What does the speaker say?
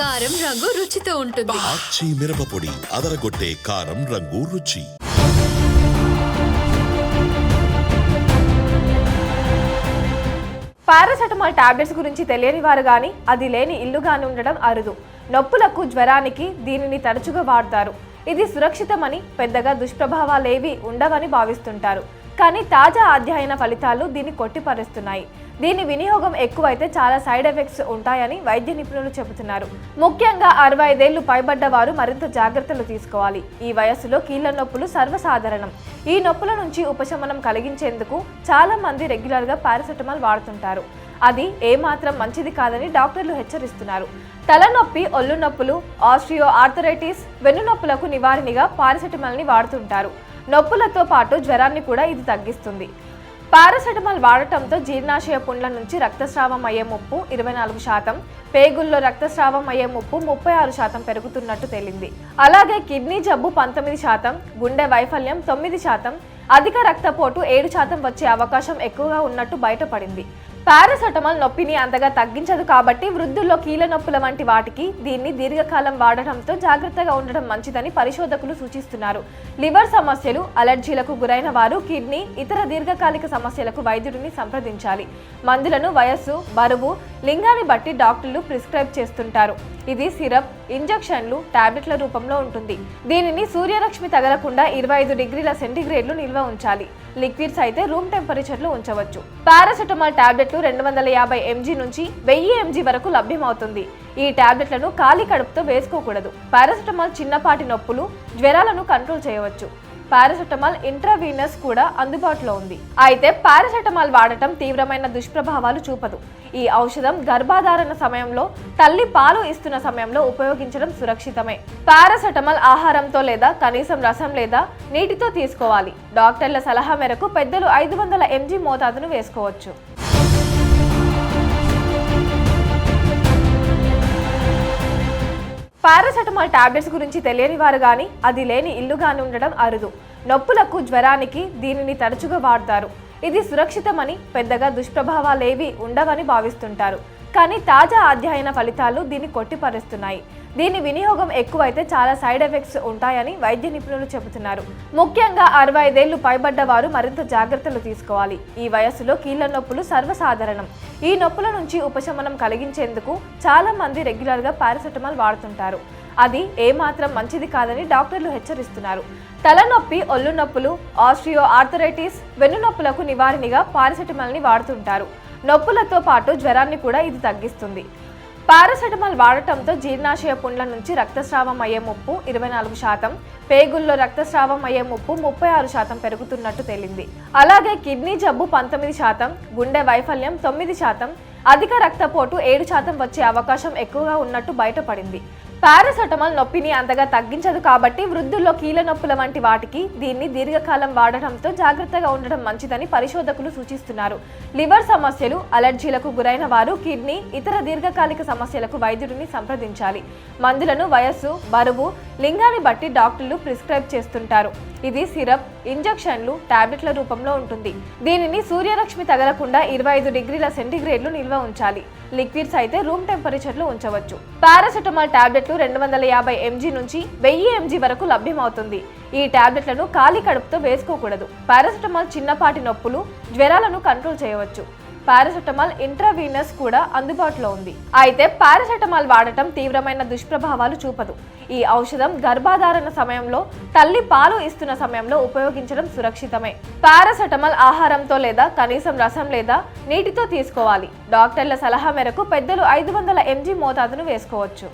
కారం రంగు రుచితో ఉంటుంది. ఆచి మిరపపొడి అదరగొట్టే కారం రంగు రుచి. పారాసెటమాల్ టాబ్లెట్స్ గురించి తెలియని వారు కానీ అది లేని ఇల్లు కానీ ఉండడం అరుదు. నొప్పులకు జ్వరానికి దీనిని తరచుగా వాడతారు. ఇది సురక్షితమని పెద్దగా దుష్ప్రభావాలేవి ఉండవని భావిస్తుంటారు. కానీ తాజా అధ్యయన ఫలితాలు దీన్ని కొట్టిపరుస్తున్నాయి. దీని వినియోగం ఎక్కువైతే చాలా సైడ్ ఎఫెక్ట్స్ ఉంటాయని వైద్య నిపుణులు చెబుతున్నారు. ముఖ్యంగా అరవై ఐదేళ్ళు పైబడ్డ వారు మరింత జాగ్రత్తలు తీసుకోవాలి. ఈ వయస్సులో కీళ్ళ నొప్పులు సర్వసాధారణం. ఈ నొప్పుల నుంచి ఉపశమనం కలిగించేందుకు చాలా మంది రెగ్యులర్గా పారాసెటమాల్ వాడుతుంటారు. అది ఏమాత్రం మంచిది కాదని డాక్టర్లు హెచ్చరిస్తున్నారు. తలనొప్పి ఒళ్ళు నొప్పులు ఆస్ట్రియో ఆర్థరైటిస్ వెన్నునొప్పులకు నివారణగా పారాసెటమాల్ని వాడుతుంటారు. నొప్పులతో పాటు జ్వరాన్ని కూడా ఇది తగ్గిస్తుంది. పారాసెటమాల్ వాడటంతో జీర్ణాశయ పుండ్ల నుంచి రక్తస్రావం అయ్యే ముప్పు ఇరవై నాలుగు శాతం పేగుల్లో రక్తస్రావం అయ్యే ముప్పు ముప్పై ఆరు శాతం పెరుగుతున్నట్టు తేలింది. అలాగే కిడ్నీ జబ్బు పంతొమ్మిది శాతం గుండె వైఫల్యం తొమ్మిది శాతం అధిక రక్తపోటు ఏడు శాతం వచ్చే అవకాశం ఎక్కువగా ఉన్నట్టు బయటపడింది. పారాసెటమాల్ నొప్పిని అంతగా తగ్గించదు కాబట్టి వృద్ధుల్లో కీళ్ళ నొప్పుల వంటి వాటికి దీన్ని దీర్ఘకాలం వాడటంతో జాగ్రత్తగా ఉండడం మంచిదని పరిశోధకులు సూచిస్తున్నారు. లివర్ సమస్యలు అలర్జీలకు గురైన వారు కిడ్నీ ఇతర దీర్ఘకాలిక సమస్యలకు వైద్యుడిని సంప్రదించాలి. మందులను వయస్సు బరువు లింగాన్ని బట్టి డాక్టర్లు ప్రిస్క్రైబ్ చేస్తుంటారు. ఇది సిరప్ ఇంజెక్షన్లు టాబ్లెట్ల రూపంలో ఉంటుంది. దీనిని సూర్యరశ్మి తగలకుండా ఇరవై ఐదు డిగ్రీల సెంటీగ్రేడ్లు నిల్వ ఉంచాలి. లిక్విడ్స్ అయితే రూమ్ టెంపరేచర్లో ఉంచవచ్చు. పారాసెటమాల్ టాబ్లెట్లు రెండు వందల యాభై ఎంజీ నుంచి వెయ్యి ఎంజీ వరకు లభ్యమవుతుంది. ఈ టాబ్లెట్లను ఖాళీ కడుపుతో వేసుకోకూడదు. పారాసెటమాల్ చిన్నపాటి నొప్పులు జ్వరాలను కంట్రోల్ చేయవచ్చు. పారాసెటమాల్ ఇంట్రావీనస్ కూడా అందుబాటులో ఉంది. అయితే పారాసెటమాల్ వాడటం తీవ్రమైన దుష్ప్రభావాలు చూపదు. ఈ ఔషధం గర్భాధారణ సమయంలో తల్లి పాలు ఇస్తున్న సమయంలో ఉపయోగించడం సురక్షితమే. పారాసెటమాల్ ఆహారంతో లేదా కనీసం రసం లేదా నీటితో తీసుకోవాలి. డాక్టర్ల సలహా మేరకు పెద్దలు ఐదు వందల ఎంజీ మోతాదును వేసుకోవచ్చు. పారాసెటమాల్ టాబ్లెట్స్ గురించి తెలియని వారు కానీ అది లేని ఇల్లు కానీ ఉండడం అరుదు. నొప్పులకు జ్వరానికి దీనిని తరచుగా వాడతారు. ఇది సురక్షితమని పెద్దగా దుష్ప్రభావాలేవి ఉండవని భావిస్తుంటారు. కానీ తాజా అధ్యయన ఫలితాలు దీన్ని కొట్టిపరుస్తున్నాయి. దీని వినియోగం ఎక్కువైతే చాలా సైడ్ ఎఫెక్ట్స్ ఉంటాయని వైద్య నిపుణులు చెబుతున్నారు. ముఖ్యంగా అరవై ఐదేళ్ళు పైబడ్డ వారు మరింత జాగ్రత్తలు తీసుకోవాలి. ఈ వయస్సులో కీళ్ళ నొప్పులు సర్వసాధారణం. ఈ నొప్పుల నుంచి ఉపశమనం కలిగించేందుకు చాలా మంది రెగ్యులర్గా పారాసెటమాల్ వాడుతుంటారు. అది ఏమాత్రం మంచిది కాదని డాక్టర్లు హెచ్చరిస్తున్నారు. తలనొప్పి ఒళ్ళు నొప్పులు ఆస్ట్రియో ఆర్థరైటిస్ వెన్నునొప్పులకు నివారణగా పారాసెటమాల్ని వాడుతుంటారు. నొప్పులతో పాటు జ్వరాన్ని కూడా ఇది తగ్గిస్తుంది. పారాసెటమాల్ వాడటంతో జీర్ణాశయ పుండ్ల నుంచి రక్తస్రావం అయ్యే ముప్పు ఇరవై నాలుగు శాతం పేగుల్లో రక్తస్రావం అయ్యే ముప్పు ముప్పై ఆరు శాతం పెరుగుతున్నట్టు తేలింది. అలాగే కిడ్నీ జబ్బు పంతొమ్మిది శాతం గుండె వైఫల్యం తొమ్మిది శాతం అధిక రక్తపోటు ఏడు శాతం వచ్చే అవకాశం ఎక్కువగా ఉన్నట్టు బయటపడింది. పారాసెటమాల్ నొప్పిని అంతగా తగ్గించదు కాబట్టి వృద్ధుల్లో కీళ్ళ నొప్పుల వంటి వాటికి దీన్ని దీర్ఘకాలం వాడటంతో జాగ్రత్తగా ఉండడం మంచిదని పరిశోధకులు సూచిస్తున్నారు. లివర్ సమస్యలు అలర్జీలకు గురైన వారు కిడ్నీ ఇతర దీర్ఘకాలిక సమస్యలకు వైద్యుడిని సంప్రదించాలి. మందులను వయస్సు బరువు లింగాన్ని బట్టి డాక్టర్లు ప్రిస్క్రైబ్ చేస్తుంటారు. ఇది సిరప్ ఇంజెక్షన్లు టాబ్లెట్ల రూపంలో ఉంటుంది. దీనిని సూర్యరశ్మి తగలకుండా ఇరవై ఐదు డిగ్రీల సెంటీగ్రేడ్లు నిల్వ ఉంచాలి. లిక్విడ్స్ అయితే రూమ్ టెంపరేచర్లో ఉంచవచ్చు. పారాసెటమాల్ టాబ్లెట్లు రెండు వందల యాభై ఎంజీ నుంచి వెయ్యి ఎంజీ వరకు లభ్యమవుతుంది. ఈ టాబ్లెట్లను ఖాళీ కడుపుతో వేసుకోకూడదు. పారాసెటమాల్ చిన్నపాటి నొప్పులు జ్వరాలను కంట్రోల్ చేయవచ్చు. పారాసెటమాల్ ఇంట్రావీనస్ కూడా అందుబాటులో ఉంది. అయితే పారాసెటమాల్ వాడటం తీవ్రమైన దుష్ప్రభావాలు చూపదు. ఈ ఔషధం గర్భాధారణ సమయంలో తల్లి పాలు ఇస్తున్న సమయంలో ఉపయోగించడం సురక్షితమే. పారాసెటమాల్ ఆహారంతో లేదా కనీసం రసం లేదా నీటితో తీసుకోవాలి. డాక్టర్ల సలహా మేరకు పెద్దలు ఐదు వందల ఎంజీ మోతాదును వేసుకోవచ్చు.